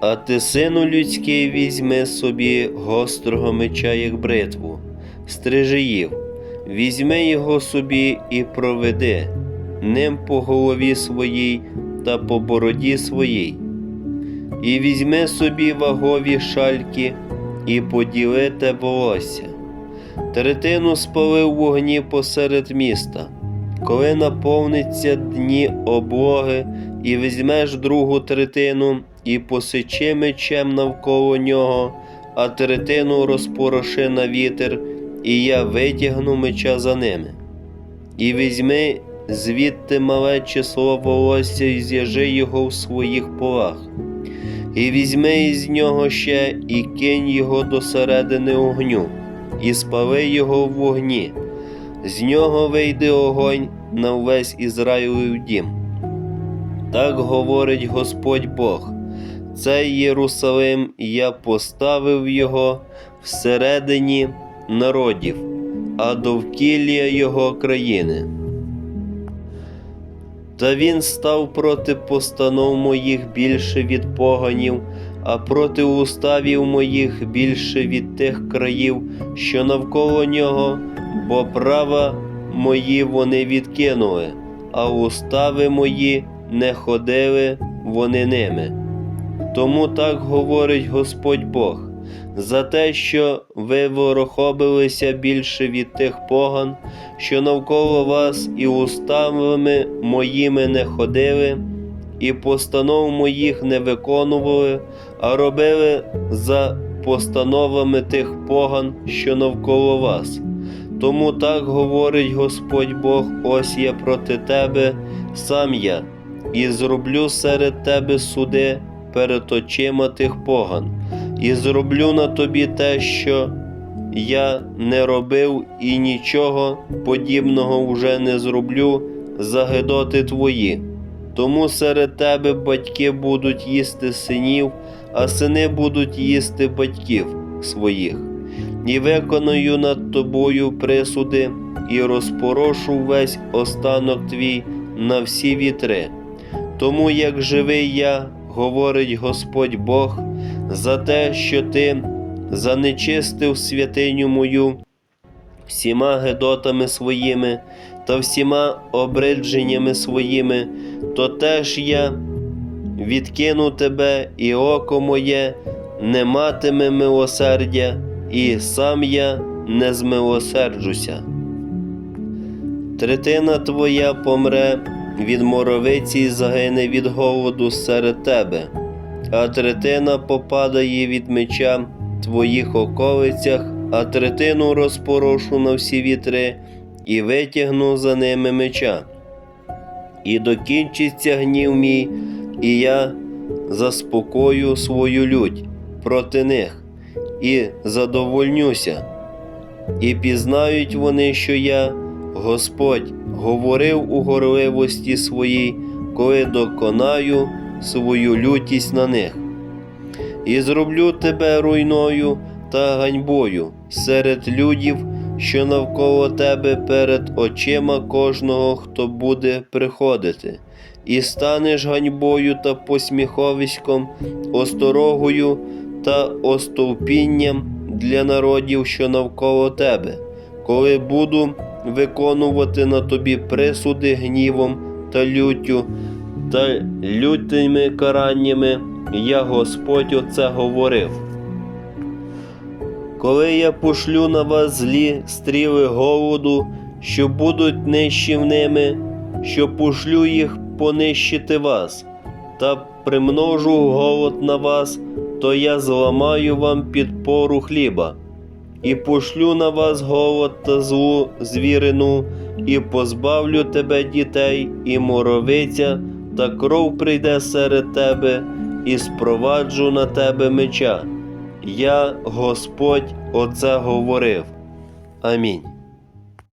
А ти, сину людський, візьми собі гострого меча, як бритву, стрижи їв, візьми його собі і проведи, ним по голові своїй та по бороді своїй. І візьми собі вагові шальки і поділи те волосся. Третину спали в вогні посеред міста. Коли наповниться дні облоги, і візьмеш другу третину і посичи мечем навколо нього, а третину розпороши на вітер, і я витягну меча за ними. І візьми звідти мале число волосся і з'яжи його в своїх полах. І візьми із нього ще і кинь його до середини огню, і спали його в вогні. З нього вийде огонь на весь Ізраїлів дім. Так говорить Господь Бог. Цей Єрусалим я поставив його всередині народів, а довкілля його країни. Та він став проти постанов моїх більше від поганів, а проти уставів моїх більше від тих країв, що навколо нього, бо права мої вони відкинули, а устави мої не ходили вони ними. Тому так говорить Господь Бог. За те, що ви ворохобилися більше від тих поган, що навколо вас і уставами моїми не ходили, і постанов моїх не виконували, а робили за постановами тих поган, що навколо вас. Тому так говорить Господь Бог, ось я проти тебе, сам я, і зроблю серед тебе суди перед очима тих поган, і зроблю на тобі те, що я не робив і нічого подібного вже не зроблю за гидоти твої. Тому серед тебе батьки будуть їсти синів, а сини будуть їсти батьків своїх. І виконую над тобою присуди, і розпорошу весь останок твій на всі вітри. Тому як живий я, говорить Господь Бог, за те, що ти занечистив святиню мою всіма гедотами своїми та всіма обридженнями своїми, то теж я відкину тебе, і око моє не матиме милосердя, і сам я не змилосерджуся. Третина твоя помре від моровиці загине від голоду серед тебе, а третина попадає від меча в твоїх оковицях, а третину розпорошу на всі вітри і витягну за ними меча. І докінчиться гнів мій, і я заспокою свою лють проти них, і задовольнюся. І пізнають вони, що я, Господь, говорив у горливості своїй, коли доконаю свою лютість на них. І зроблю тебе руйною та ганьбою серед людів, що навколо тебе перед очима кожного, хто буде приходити, і станеш ганьбою та посміховиськом, осторогою та остовпінням для народів, що навколо тебе, коли буду виконувати на тобі присуди гнівом та люттю та лютими караннями, я Господь оце говорив. Коли я пошлю на вас злі стріли голоду, що будуть нищівними, що пошлю їх понищити вас, та примножу голод на вас, то я зламаю вам підпору хліба, і пошлю на вас голод та злу звірину, і позбавлю тебе дітей, і моровиця, та кров прийде серед тебе, і спроваджу на тебе меча. Я, Господь, оце говорив. Амінь.